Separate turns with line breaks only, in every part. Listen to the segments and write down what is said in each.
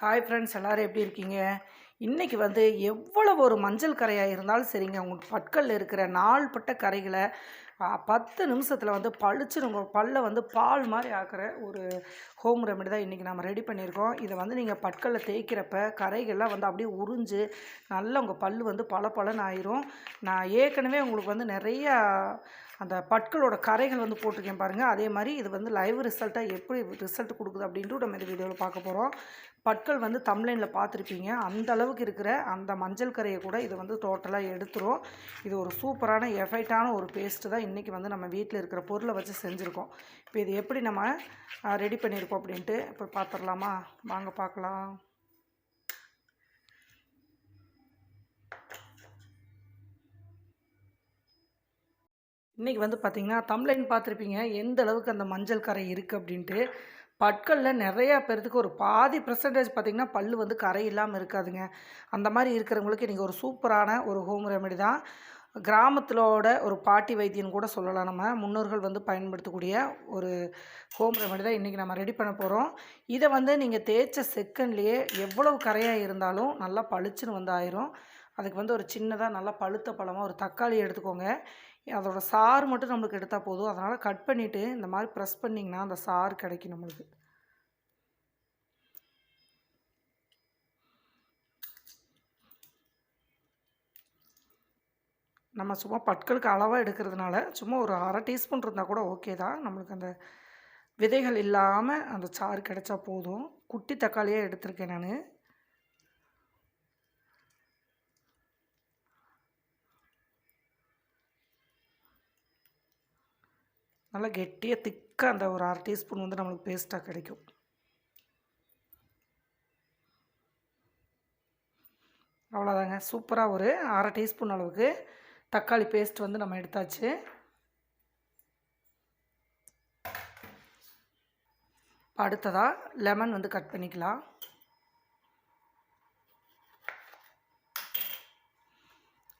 Hi friends எல்லோரும் எப்படி இருக்கீங்க? இன்றைக்கி வந்து எவ்வளவு ஒரு மஞ்சள் கரையாக இருந்தாலும் சரிங்க உங்கள் பற்களில் இருக்கிற நாள்பட்ட கரைகளை பத்து நிமிஷத்தில் வந்து பளிச்சுன்னு உங்கள் பல்லை வந்து பால் மாதிரி ஆக்கிற ஒரு ஹோம் ரெமெடி தான் இன்றைக்கி நம்ம ரெடி பண்ணியிருக்கோம். இதை வந்து நீங்கள் பற்களில் தேய்க்கிறப்ப கரைகள்லாம் வந்து அப்படியே உறிஞ்சு நல்லா உங்கள் பல் வந்து பல ஆயிரும். நான் ஏற்கனவே உங்களுக்கு வந்து நிறையா அந்த பற்களோட கரைகள் வந்து போட்டிருக்கேன் பாருங்கள் அதே மாதிரி இது வந்து லைவ் ரிசல்ட்டாக எப்படி ரிசல்ட் கொடுக்குது அப்படின்ட்டு நம்ம இந்த வீடியோவில் பார்க்க போகிறோம் பற்கள் வந்து தம்லைனில் பார்த்துருப்பீங்க. அந்த அளவுக்கு இருக்கிற அந்த மஞ்சள் கரையை கூட இது வந்து டோட்டலாக எடுத்துரும். இது ஒரு சூப்பரான எஃபெக்டான ஒரு பேஸ்ட்டு தான் இன்றைக்கி வந்து நம்ம வீட்டில் இருக்கிற பொருளை வச்சு செஞ்சுருக்கோம். இப்போ இது எப்படி நம்ம ரெடி பண்ணியிருக்கோம் அப்படின்ட்டு இப்போ பார்த்துடலாமா வாங்க பார்க்கலாம் இன்றைக்கி வந்து பார்த்திங்கன்னா தம்ப்லைன் பார்த்துருப்பீங்க. எந்த அளவுக்கு அந்த மஞ்சள் கரை இருக்குது அப்படின்ட்டு. பற்களில் நிறையா பேர்த்துக்கு ஒரு பாதி பர்சன்டேஜ் பார்த்திங்கன்னா பல் வந்து கரை இல்லாமல் இருக்காதுங்க. அந்த மாதிரி இருக்கிறவங்களுக்கு இன்றைக்கி ஒரு சூப்பரான ஒரு ஹோம் ரெமெடி தான். கிராமத்திலோட ஒரு பாட்டி வைத்தியம் கூட சொல்லலாம் நம்ம. முன்னோர்கள் வந்து பயன்படுத்தக்கூடிய ஒரு ஹோம் ரெமெடி தான் இன்றைக்கி நம்ம ரெடி பண்ண போகிறோம் இதை வந்து நீங்கள் தேய்ச்ச செகண்ட்லேயே எவ்வளவு கரையாக இருந்தாலும் நல்லா பளிச்சுன்னு வந்து ஆயிரும். அதுக்கு வந்து ஒரு சின்னதாக நல்லா பழுத்த பழமாக ஒரு தக்காளி எடுத்துக்கோங்க. அதோட சாறு மட்டும் நம்மளுக்கு எடுத்தால் போதும். அதனால் கட் பண்ணிவிட்டு இந்த மாதிரி ப்ரெஸ் பண்ணிங்கன்னா அந்த சாறு கிடைக்கும் நம்மளுக்கு. நம்ம சும்மா பற்களுக்கு அளவாக எடுக்கிறதுனால சும்மா ஒரு அரை டீஸ்பூன் இருந்தால் கூட ஓகே தான். நம்மளுக்கு அந்த விதைகள் இல்லாமல் அந்த சாறு கிடைச்சா போதும். குட்டி தக்காளியாக எடுத்திருக்கேன் நான். நல்லா கெட்டியாக திக்காக அந்த ஒரு அரை டீஸ்பூன் வந்து நம்மளுக்கு பேஸ்ட்டாக கிடைக்கும். அவ்வளோதாங்க சூப்பராக ஒரு அரை டீஸ்பூன் அளவுக்கு தக்காளி பேஸ்ட் வந்து நம்ம எடுத்தாச்சு. அடுத்ததாக லெமன் வந்து கட் பண்ணிக்கலாம்.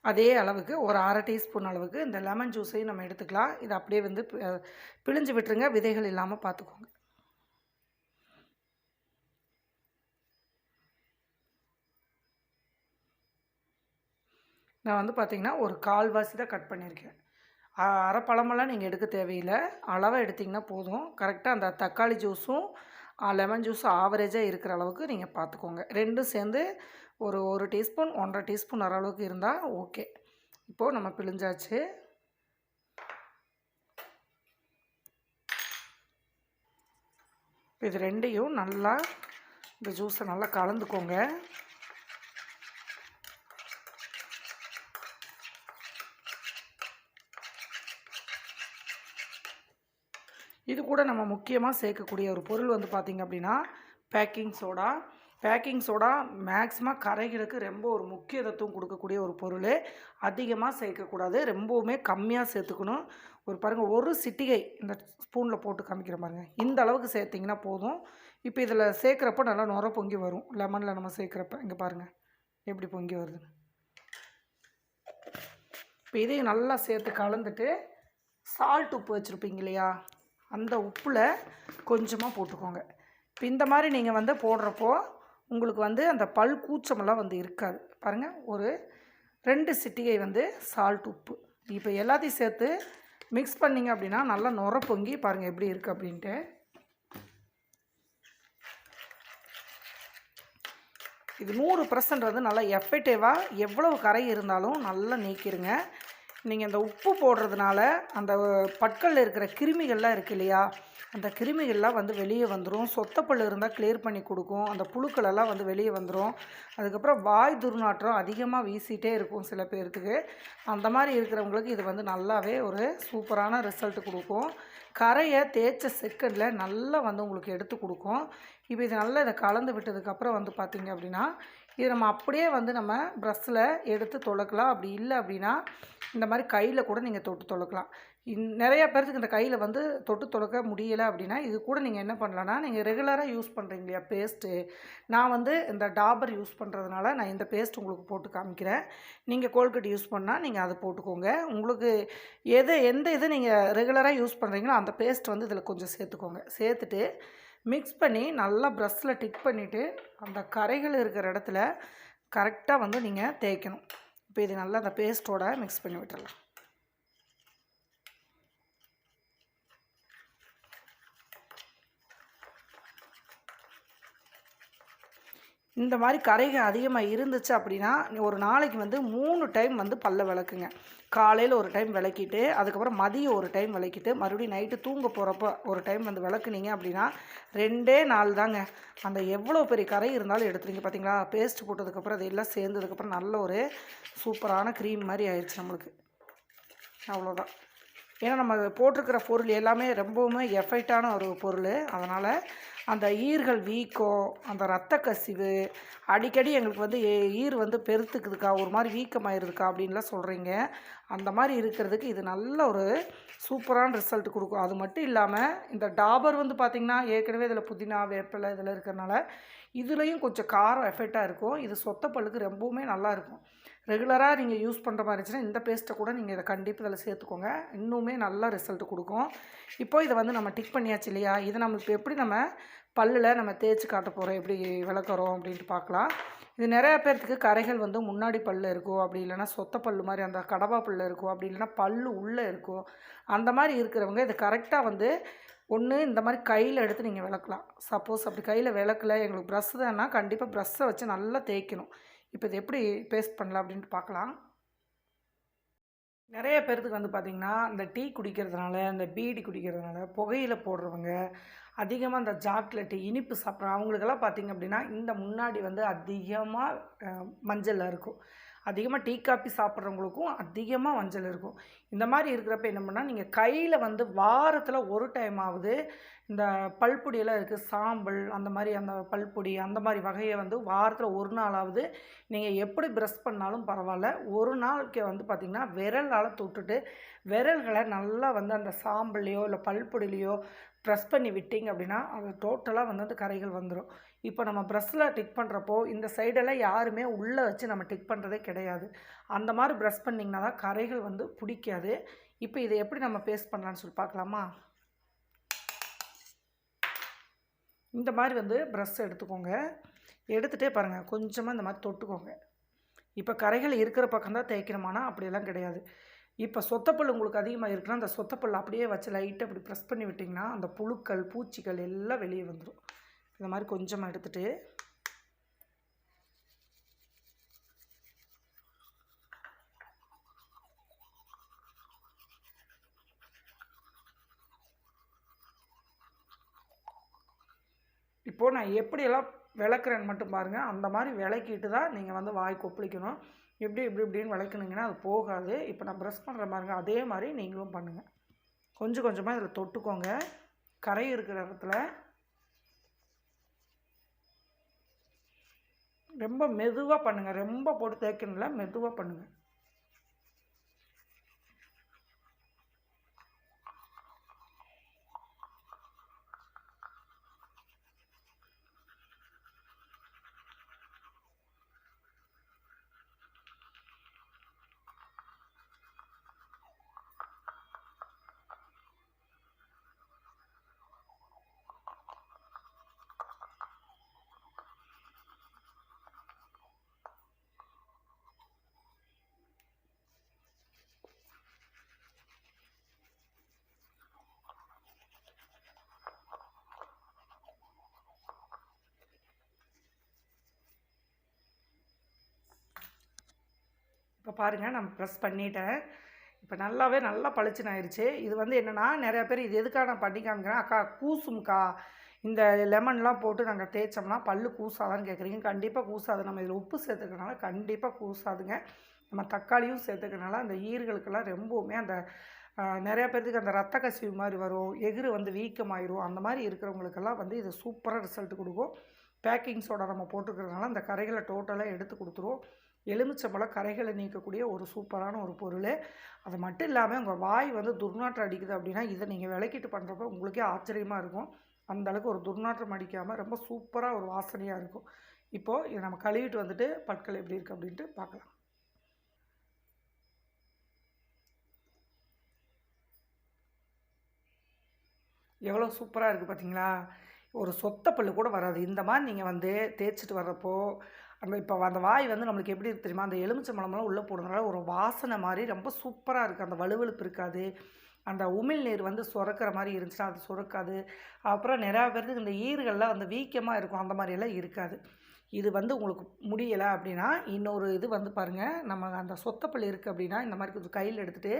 அதே அளவுக்கு ஒரு அரை டீஸ்பூன் அளவுக்கு இந்த லெமன் ஜூஸையும் நம்ம எடுத்துக்கலாம். இதை அப்படியே வந்து பி- பிழிஞ்சு விட்டுருங்க. விதைகள் இல்லாமல் பார்த்துக்கோங்க. நான் வந்து பார்த்திங்கன்னா ஒரு கால்வாசி தான் கட் பண்ணியிருக்கேன். அரை பழமெல்லாம் நீங்கள் எடுக்க தேவையில்லை. அளவாக எடுத்திங்கன்னா போதும். கரெக்டாக அந்த தக்காளி ஜூஸும் லெமன் ஜூஸும் ஆவரேஜாக இருக்கிற அளவுக்கு நீங்கள் பார்த்துக்கோங்க. ரெண்டும் சேர்ந்து ஒரு ஒரு டீஸ்பூன் ஒன்றரை டீஸ்பூன் வர அளவுக்கு இருந்தால் ஓகே. இப்போது நம்ம பிழிஞ்சாச்சு. இது ரெண்டையும் நல்லா இந்த ஜூஸை நல்லா கலந்துக்கோங்க. இது கூட நம்ம முக்கியமாக சேர்க்கக்கூடிய ஒரு பொருள் வந்து பார்த்திங்க அப்படின்னா baking soda. Baking soda maximum கரைகளுக்கு ரொம்ப ஒரு முக்கியத்துவம் கொடுக்கக்கூடிய ஒரு பொருள். அதிகமாக சேர்க்கக்கூடாது. ரொம்பவுமே கம்மியாக சேர்த்துக்கணும். ஒரு பாருங்கள் ஒரு சிட்டிகை இந்த ஸ்பூனில் போட்டு காமிக்கிற பாருங்க. இந்த அளவுக்கு சேர்த்திங்கன்னா போதும். இப்போ இதில் சேர்க்குறப்ப நல்லா நுர பொங்கி வரும். லெமனில் நம்ம சேர்க்குறப்ப இங்கே பாருங்கள் எப்படி பொங்கி வருது இப்போ இதையும் நல்லா சேர்த்து கலந்துட்டு சால்ட் உப்பு வச்சுருப்பீங்க இல்லையா? அந்த உப்பில் கொஞ்சமாக போட்டுக்கோங்க. இப்போ இந்த மாதிரி நீங்கள் வந்து போடுறப்போ உங்களுக்கு வந்து அந்த பல் கூச்சமெல்லாம் வந்து இருக்காது. பாருங்கள் ஒரு ரெண்டு சிட்டிகை வந்து சால்ட் உப்பு. இப்போ எல்லாத்தையும் சேர்த்து மிக்ஸ் பண்ணிங்க அப்படின்னா நல்லா நுர பொங்கி பாருங்கள் எப்படி இருக்குது அப்படின்ட்டு. இது நூறு பர்சன்ட் வந்து நல்லா எஃபெக்டிவாக எவ்வளவு கரை இருந்தாலும் நல்லா நீக்கிடுங்க நீங்கள் இந்த உப்பு போடுறதுனால அந்த பற்களில் இருக்கிற கிருமிகள்லாம் இருக்கு இல்லையா? அந்த கிருமிகள்லாம் வந்து வெளியே வந்துடும் சொத்தப்பல் இருந்தால் கிளியர் பண்ணி கொடுக்கும். அந்த புழுக்களெல்லாம் வந்து வெளியே வந்துடும் அதுக்கப்புறம் வாய் துர்நாற்றம் அதிகமாக வீசிகிட்டே இருக்கும் சில பேர்த்துக்கு. அந்த மாதிரி இருக்கிறவங்களுக்கு இது வந்து நல்லாவே ஒரு சூப்பரான ரிசல்ட் கொடுக்கும். கரையை தேய்ச்ச செகண்டில் நல்லா வந்து உங்களுக்கு எடுத்து கொடுக்கும். இப்போ இது நல்லா இதை கலந்து விட்டதுக்கப்புறம் வந்து பார்த்திங்க அப்படின்னா இது நம்ம அப்படியே வந்து நம்ம ப்ரஷ்ஷில் எடுத்து தொலக்கலாம். அப்படி இல்லை அப்படின்னா இந்த மாதிரி கையில் கூட நீங்கள் தொட்டு தொலக்கலாம். நிறைய பேர்த்துக்கு இந்த கையில் வந்து தொட்டு தொடக்க முடியலை அப்படின்னா இது கூட நீங்கள் என்ன பண்ணலான்னா நீங்கள் ரெகுலராக யூஸ் பண்ணுறீங்க இல்லையா பேஸ்ட்டு நான் வந்து இந்த டாபர் யூஸ் பண்ணுறதுனால நான் இந்த பேஸ்ட் உங்களுக்கு போட்டு காமிக்கிறேன். நீங்கள் கோல்கட் யூஸ் பண்ணால் நீங்கள் அதை போட்டுக்கோங்க. உங்களுக்கு எது எந்த இது நீங்கள் ரெகுலராக யூஸ் பண்ணுறீங்களோ அந்த பேஸ்ட் வந்து இதில் கொஞ்சம் சேர்த்துக்கோங்க. சேர்த்துட்டு மிக்ஸ் பண்ணி நல்லா ப்ரஷ்ஷில் டிக் பண்ணிவிட்டு அந்த கரைகள் இருக்கிற இடத்துல கரெக்டாக வந்து நீங்கள் தேய்க்கணும். இப்போ இது நல்லா அந்த பேஸ்ட்டோட மிக்ஸ் பண்ணி விட்டுறலாம். இந்த மாதிரி கரைகள் அதிகமாக இருந்துச்சு அப்படின்னா ஒரு நாளைக்கு வந்து மூணு டைம் வந்து பல்ல விளக்குங்க. காலையில் ஒரு டைம் விளக்கிட்டு அதுக்கப்புறம் மதியம் ஒரு டைம் விளக்கிட்டு மறுபடியும் நைட்டு தூங்க போகிறப்ப ஒரு டைம் வந்து விளக்குனீங்க அப்படின்னா ரெண்டே நாள் தாங்க. அந்த எவ்வளோ பெரிய கரை இருந்தாலும் எடுத்துருங்க பார்த்தீங்களா பேஸ்ட் போட்டதுக்கப்புறம் அது எல்லாம் சேர்ந்ததுக்கப்புறம் நல்ல ஒரு சூப்பரான க்ரீம் மாதிரி ஆயிடுச்சு நம்மளுக்கு. அவ்வளோதான் ஏன்னா நம்ம போட்டிருக்கிற பொருள் எல்லாமே ரொம்பவுமே எஃபெக்டான ஒரு பொருள். அதனால் அந்த ஈர்கள் வீக்கம் அந்த ரத்த கசிவு அடிக்கடி எங்களுக்கு வந்து ஏ- ஈர் வந்து பெருத்துக்குதுக்கா ஒரு மாதிரி வீக்கமாயிருதுக்கா அப்படின்லாம் சொல்கிறீங்க அந்த மாதிரி இருக்கிறதுக்கு இது நல்ல ஒரு சூப்பரான ரிசல்ட் கொடுக்கும். அது மட்டும் இல்லாமல் இந்த டாபர் வந்து பார்த்திங்கன்னா ஏற்கனவே இதில் புதினா வேப்பிலை இதில் இருக்கிறனால இதுலேயும் கொஞ்சம் காரம் எஃபெக்டாக இருக்கும். இது சொத்த பல்லுக்கு ரொம்பவுமே நல்லா இருக்கும். ரெகுலராக நீங்கள் யூஸ் பண்ணுற மாதிரி இருந்துச்சுன்னா இந்த பேஸ்ட்டை கூட நீங்கள் இதை கண்டிப்பாக இதில் சேர்த்துக்கோங்க. இன்னுமே நல்ல ரிசல்ட் கொடுக்கும். இப்போ இதை வந்து நம்ம டிக் பண்ணியாச்சு இல்லையா? இதை நம்ம இப்போ எப்படி நம்ம பல்லில் நம்ம தேய்ச்சி காட்ட போகிறோம் எப்படி விளக்குறோம்? அப்படின்ட்டு பார்க்கலாம். இது நிறைய பேர்த்துக்கு கரைகள் வந்து முன்னாடி பல்லு இருக்கும் அப்படி இல்லைன்னா சொத்த பல்லு மாதிரி அந்த கடவா பல்லு இருக்கும் அப்படி இல்லைன்னா பல்லு உள்ளே இருக்கும் அந்த மாதிரி இருக்கிறவங்க இது கரெக்டாக வந்து ஒன்று இந்த மாதிரி கையில் எடுத்து நீங்கள் விளக்கலாம். சப்போஸ் அப்படி கையில் விளக்கல எங்களுக்கு ப்ரஷ் தான்னா கண்டிப்பாக ப்ரஷ்ஷை வச்சு நல்லா தேய்க்கணும். இப்போ இது எப்படி பேஸ்ட் பண்ணலாம் அப்படின்ட்டு பார்க்கலாம். நிறைய பேர்த்துக்கு வந்து பார்த்திங்கன்னா இந்த டீ குடிக்கிறதுனால இந்த பீடி குடிக்கிறதுனால புகையில் போடுறவங்க அதிகமாக இந்த சாக்லேட்டு இனிப்பு சாப்பிட்ற அவங்களுக்கெல்லாம் பார்த்திங்க அப்படின்னா இந்த முன்னாடி வந்து அதிகமாக மஞ்சளில் இருக்கும். அதிகமாக டீ காப்பி சாப்பிட்றவங்களுக்கும் அதிகமாக மஞ்சள் இருக்கும். இந்த மாதிரி இருக்கிறப்ப என்ன பண்ணால் நீங்கள் கையில் வந்து வாரத்தில் ஒரு டைம் ஆகுது இந்த பல்பொடியெல்லாம் இருக்குது சாம்பல் அந்த மாதிரி அந்த பல்பொடி அந்த மாதிரி வகையை வந்து வாரத்தில் ஒரு நாளாவது நீங்கள் எப்படி ப்ரெஷ் பண்ணாலும் பரவாயில்ல. ஒரு நாளைக்கு வந்து பார்த்திங்கன்னா விரலால் தொட்டுட்டு விரல்களை நல்லா வந்து அந்த சாம்பல்லையோ இல்லை பல்பொடியிலையோ ப்ரெஸ் பண்ணி விட்டீங்க அப்படின்னா அது டோட்டலாக வந்து அந்த கரைகள் வந்துடும் இப்போ நம்ம ப்ரெஸ்ஸில் டிக் பண்ணுறப்போ இந்த சைடெல்லாம் யாருமே உள்ளே வச்சு நம்ம டிக் பண்ணுறதே கிடையாது. அந்த மாதிரி ப்ரெஸ் பண்ணிங்கன்னா தான் கரைகள் வந்து பிடிக்காது. இப்போ இதை எப்படி நம்ம பேஸ்ட் பண்ணலான்னு சொல்லி பார்க்கலாமா? இந்த மாதிரி வந்து ப்ரஷ் எடுத்துக்கோங்க. எடுத்துகிட்டே பாருங்கள் கொஞ்சமாக இந்த மாதிரி தொட்டுக்கோங்க. இப்போ கரைகள் இருக்கிற பக்கம் தான் தேய்க்கணுமானா அப்படியெல்லாம் கிடையாது. இப்போ சொத்தப்பல் உங்களுக்கு அதிகமாக இருக்குன்னா அந்த சொத்தப்பல் அப்படியே வச்சு லைட்டாக அப்படி ப்ரெஸ் பண்ணி விட்டிங்கன்னா அந்த புழுக்கள் பூச்சிகள் எல்லாம் வெளியே வந்துடும் இந்த மாதிரி கொஞ்சமாக எடுத்துகிட்டு இப்போது நான் எப்படியெல்லாம் விளக்குறேன்னு மட்டும் பாருங்கள் அந்த மாதிரி விளக்கிட்டு தான் நீங்கள் வந்து வாய் கொப்பளிக்கணும். எப்படி இப்படி இப்படின்னு விளக்குனீங்கன்னா அது போகாது. இப்போ நான் ப்ரெஸ் பண்ணுற மாதிரிங்க அதே மாதிரி நீங்களும் பண்ணுங்கள் கொஞ்சம் கொஞ்சமாக இதில் தொட்டுக்கோங்க. கரை இருக்கிற இடத்துல ரொம்ப மெதுவாக பண்ணுங்கள் ரொம்ப போட்டு தேய்க்கணும்ல மெதுவாக பண்ணுங்கள் இப்போ பாருங்கள் நான் ப்ரெஸ் பண்ணிட்டேன். இப்போ நல்லாவே நல்லா பளிச்சுன்னு ஆயிடுச்சு இது வந்து என்னென்னா நிறையா பேர் இது எதுக்காக நான் பண்ணி அக்கா கூசும்க்கா. இந்த லெமன்லாம் போட்டு நாங்கள் தேய்ச்சோம்னா பல் கூசாதான்னு கேட்குறீங்க கண்டிப்பாக கூசாது. நம்ம இதில் உப்பு சேர்த்துக்கனால கண்டிப்பாக கூசாதுங்க. நம்ம தக்காளியும் சேர்த்துக்கனால அந்த ஈர்களுக்கெல்லாம் ரொம்பவுமே அந்த நிறையா பேர்த்துக்கு அந்த ரத்த கசிவு மாதிரி வரும். எகிறு வந்து வீக்கமாயிரும். அந்த மாதிரி இருக்கிறவங்களுக்கெல்லாம் வந்து இது சூப்பராக ரிசல்ட் கொடுக்கும். பேக்கிங் சோடா நம்ம போட்டுக்கிறதுனால அந்த கரைகளை டோட்டலாக எடுத்து கொடுத்துருவோம் எலுமிச்சம்பழம் கரைகளை நீக்கக்கூடிய ஒரு சூப்பரான ஒரு பொருள். அது மட்டும் இல்லாமல் உங்கள் வாய் வந்து துர்நாற்றம் அடிக்குது அப்படின்னா இதை நீங்கள் விளக்கிட்டு பண்ணுறப்ப உங்களுக்கே ஆச்சரியமாக இருக்கும். அந்த அளவுக்கு ஒரு துர்நாற்றம் அடிக்காமல் ரொம்ப சூப்பராக ஒரு வாசனையாக இருக்கும். இப்போது இதை நம்ம கழுவிட்டு வந்துட்டு பற்கள் எப்படி இருக்குது அப்படின்ட்டு பார்க்கலாம் எவ்வளோ சூப்பராக இருக்குது பார்த்தீங்களா ஒரு சொத்த பல்லு கூட வராது. இந்த மாதிரி நீங்கள் வந்து தேய்ச்சிட்டு வர்றப்போ அந்த இப்போ அந்த வாய் வந்து நம்மளுக்கு எப்படி இருக்கு தெரியுமா? அந்த எலுமிச்சை பழமெல்லாம் உள்ளே போடுறதுனால ஒரு வாசனை மாதிரி ரொம்ப சூப்பராக இருக்குது அந்த வலுவழுப்பு இருக்காது. அந்த உமிழ் நீர் வந்து சுரக்கிற மாதிரி இருந்துச்சுன்னா அது சுரக்காது. அப்புறம் நிறையா பேருக்கு இந்த ஈறுகள்லாம் வந்து வீக்கமாக இருக்கும். அந்த மாதிரியெல்லாம் இருக்காது. இது வந்து உங்களுக்கு முடியலை அப்படின்னா இன்னொரு இது வந்து பாருங்கள் நம்ம அந்த சொத்தப்பல் இருக்குது அப்படின்னா இந்த மாதிரி கொஞ்சம் கையில் எடுத்துகிட்டு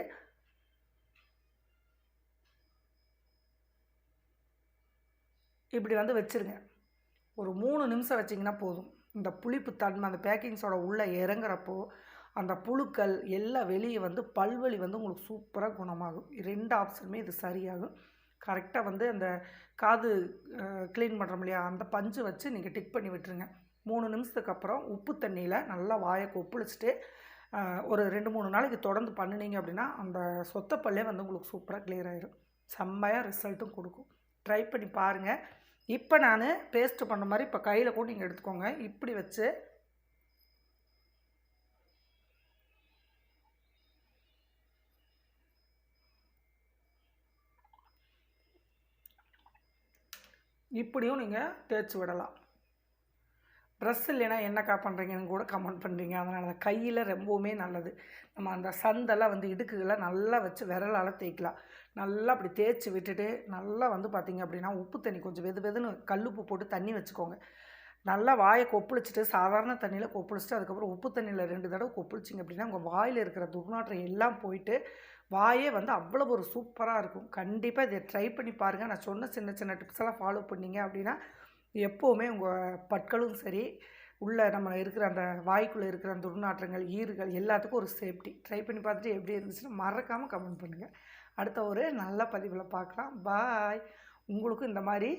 இப்படி வந்து வச்சுருங்க. ஒரு மூணு நிமிஷம் வச்சிங்கன்னா போதும். இந்த புளிப்பு தன்மை அந்த பேக்கிங்ஸோட உள்ளே இறங்குறப்போ அந்த புழுக்கள் எல்லாம் வெளியே வந்து பல்வலி வந்து உங்களுக்கு சூப்பராக குணமாகும். ரெண்டு ஆப்ஷனுமே இது சரியாகும். கரெக்டாக வந்து அந்த காது க்ளீன் பண்ணுறோம் இல்லையா அந்த பஞ்சு வச்சு நீங்கள் டிக் பண்ணி விட்டுருங்க. மூணு நிமிஷத்துக்கு அப்புறம் உப்பு தண்ணியில் நல்லா வாயை கொப்பளிச்சுட்டு ஒரு ரெண்டு மூணு நாளைக்கு தொடர்ந்து பண்ணினீங்க அப்படின்னா அந்த சொத்தப்பல்லே வந்து உங்களுக்கு சூப்பராக கிளியர் ஆயிடும் செம்மையாக ரிசல்ட்டும் கொடுக்கும். ட்ரை பண்ணி பாருங்கள் இப்போ நான் பேஸ்ட் பண்ண மாதிரி இப்போ கையில் கூட நீங்கள் எடுத்துக்கோங்க. இப்படி வச்சு. இப்படியும் நீங்கள் தேய்ச்சி விடலாம். ட்ரெஸ் இல்லைன்னா என்னக்கா பண்ணுறீங்கன்னு கூட கமெண்ட் பண்ணுறீங்க அதனால் தான் கையில் ரொம்பவுமே நல்லது. நம்ம அந்த சந்தெல்லாம் வந்து இடுக்குகளை நல்லா வச்சு விரலால் தேய்க்கலாம். நல்லா அப்படி தேய்ச்சி விட்டுட்டு நல்லா வந்து பார்த்திங்க அப்படின்னா உப்பு தண்ணி கொஞ்சம் வெது வெதுன்னு கல்லுப்பு போட்டு தண்ணி வச்சுக்கோங்க. நல்லா வாயை கொப்பளிச்சிட்டு சாதாரண தண்ணியில் கொப்பளிச்சிட்டு அதுக்கப்புறம் உப்பு தண்ணியில் ரெண்டு தடவை கொப்பளிச்சிங்க அப்படின்னா உங்கள் வாயில் இருக்கிற துர்நாற்றம் எல்லாம் போயிட்டு வாயே வந்து அவ்வளோ ஒரு சூப்பராக இருக்கும். கண்டிப்பாக இதை ட்ரை பண்ணி பாருங்கள் நான் சொன்ன சின்ன சின்ன டிப்ஸ் எல்லாம் ஃபாலோ பண்ணீங்க அப்படின்னா எப்போவுமே உங்கள் பற்களும் சரி உள்ளே நம்ம இருக்கிற அந்த வாய்க்குள்ளே இருக்கிற அந்த துர்நாற்றங்கள் ஈறுகள் எல்லாத்துக்கும் ஒரு சேஃப்டி ட்ரை பண்ணி பார்த்துட்டு எப்படி இருந்துச்சுன்னா மறக்காமல் கமெண்ட் பண்ணுங்கள் அடுத்த ஒரு நல்ல பதிவில் பார்க்கலாம். பாய் உங்களுக்கும் இந்த மாதிரி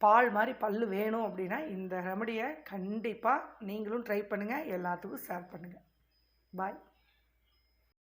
பால் மாதிரி பல் வேணும் அப்படின்னா இந்த ரெமடியை கண்டிப்பாக நீங்களும் ட்ரை பண்ணுங்கள் எல்லாத்துக்கும் ஷேர் பண்ணுங்கள் பாய்